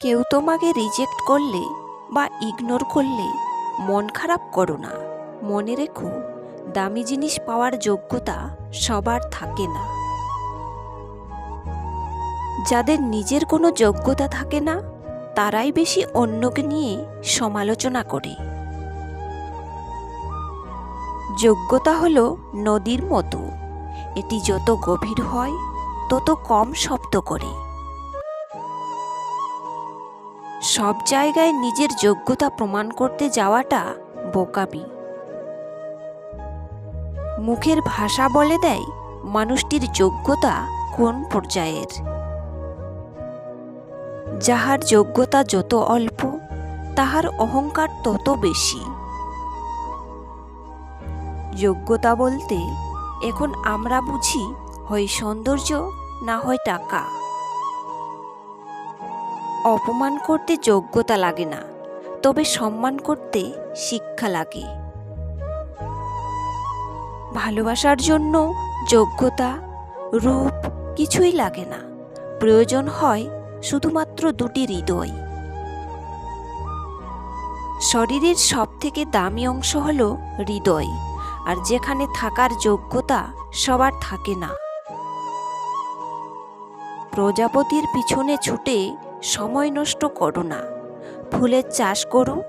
কেউ তোমাকে রিজেক্ট করলে বা ইগনোর করলে মন খারাপ করো না। মনে রেখো, দামি জিনিস পাওয়ার যোগ্যতা সবার থাকে না। যাদের নিজের কোনো যোগ্যতা থাকে না, তারাই বেশি অন্যকে নিয়ে সমালোচনা করে। যোগ্যতা হলো নদীর মতো। এটি যত গভীর হয়, তত কম শব্দ করে। সব জায়গায় নিজের যোগ্যতা প্রমাণ করতে যাওয়াটা বোকামি। মুখের ভাষা বলে দেয় মানুষটির যোগ্যতা কোন পর্যায়ের। যাহার যোগ্যতা যত অল্প, তাহার অহংকার তত বেশি। যোগ্যতা বলতে এখন আমরা বুঝি হয় সৌন্দর্য না হয় টাকা। অপমান করতে যোগ্যতা লাগে না, তবে সম্মান করতে শিক্ষা লাগে। ভালোবাসার জন্য যোগ্যতা, রূপ কিছুই লাগে না, প্রয়োজন হয় শুধুমাত্র দুটি হৃদয়। শরীরের সব থেকে দামি অংশ হল হৃদয়, আর যেখানে থাকার যোগ্যতা সবার থাকে না। প্রজাপতির পিছনে ছুটে সময় নষ্ট করো না। ফুলের চাষ করো,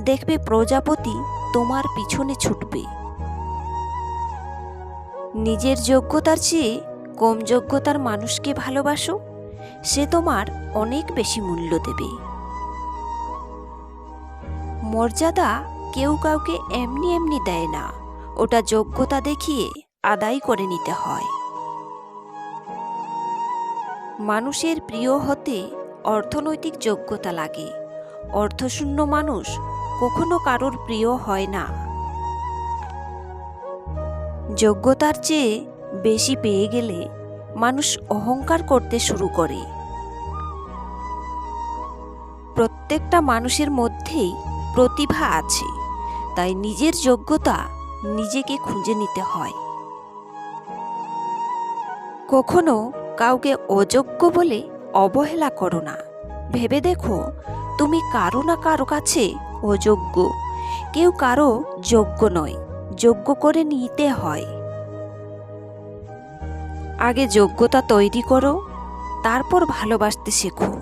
দেখবে প্রজাপতি তোমার পিছনে ছুটবে। নিজের যোগ্যতার চেয়ে কম যোগ্যতার মানুষকে ভালোবাসো, সে তোমার অনেক বেশি মূল্য দেবে। মর্যাদা কেউ কাউকে এমনি এমনি দেয় না, ওটা যোগ্যতা দেখিয়ে আদায় করে নিতে হয়। মানুষের প্রিয় হতে অর্থনৈতিক যোগ্যতা লাগে। অর্থশূন্য মানুষ কখনো কারোর প্রিয় হয় না। যোগ্যতার চেয়ে বেশি পেয়ে গেলে মানুষ অহংকার করতে শুরু করে। প্রত্যেকটা মানুষের মধ্যেই প্রতিভা আছে, তাই নিজের যোগ্যতা নিজেকে খুঁজে নিতে হয়। কখনো কাউকে অযোগ্য বলে অবহেলা করো না। ভেবে দেখো, তুমি কারও না কারও কাছে অযোগ্য। কেউ কারও যোগ্য নয়, যোগ্য করে নিতে হয়। আগে যোগ্যতা তৈরি করো, তারপর ভালোবাসতে শেখো।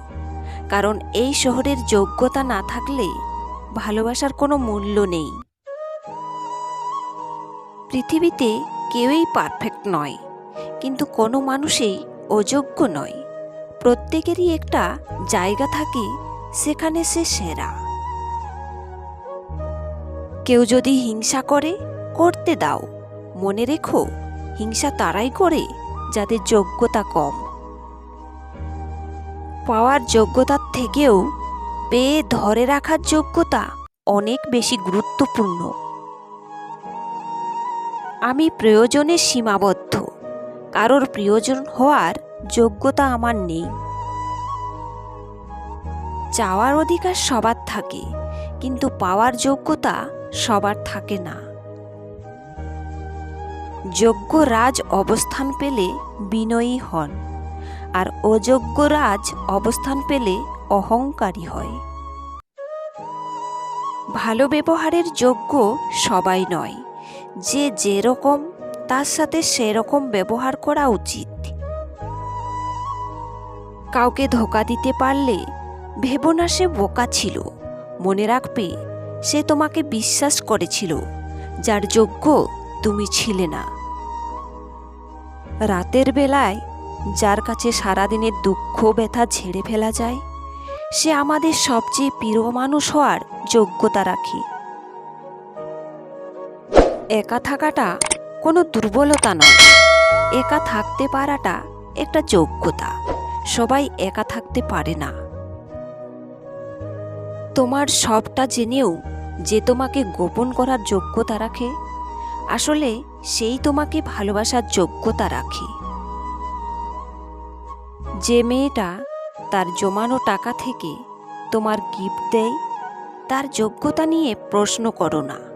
কারণ এই শহরের যোগ্যতা না থাকলে ভালোবাসার কোনো মূল্য নেই। পৃথিবীতে কেউই পারফেক্ট নয়, কিন্তু কোনো মানুষই অযোগ্য নয়। প্রত্যেকেরই একটা জায়গা থাকে, সেখানে সে সেরা। কেউ যদি হিংসা করে, করতে দাও। মনে রেখো, হিংসা তারাই করে, যাদের যোগ্যতা কম। পাওয়ার যোগ্যতার থেকেও পেয়ে ধরে রাখার যোগ্যতা অনেক বেশি গুরুত্বপূর্ণ। আমি প্রয়োজনে সীমাবদ্ধ। কারোর প্রয়োজন হওয়ার যোগ্যতা আমার নেই। চাওয়ার অধিকার সবার থাকে, কিন্তু পাওয়ার যোগ্যতা সবার থাকে না। যোগ্য রাজ অবস্থান পেলে বিনয়ী হন, আর অযোগ্য রাজ অবস্থান পেলে অহংকারী হয়। ভালো ব্যবহারের যোগ্য সবাই নয়, যে যেরকম, তার সাথে সেরকম ব্যবহার করা উচিত। কাউকে ধোকা দিতে পারলে ভেবো না সে বোকা ছিল। মনে রাখবে, সে তোমাকে বিশ্বাস করেছিল, যার যোগ্য তুমি ছিলে না। রাতের বেলায় যার কাছে সারাদিনের দুঃখ ব্যথা ঝেড়ে ফেলা যায়, সে আমাদের সবচেয়ে প্রিয় মানুষ হওয়ার যোগ্যতা রাখে। একা থাকাটা কোনো দুর্বলতা নয়, একা থাকতে পারাটা একটা যোগ্যতা। সবাই একা থাকতে পারে না। তোমার সবটা জেনেও যে তোমাকে গোপন করার যোগ্যতা রাখে, আসলে সেই তোমাকে ভালোবাসার যোগ্যতা রাখে। যে মেয়েটা তার জমানো টাকা থেকে তোমার গিফট দেয়, তার যোগ্যতা নিয়ে প্রশ্ন করো না।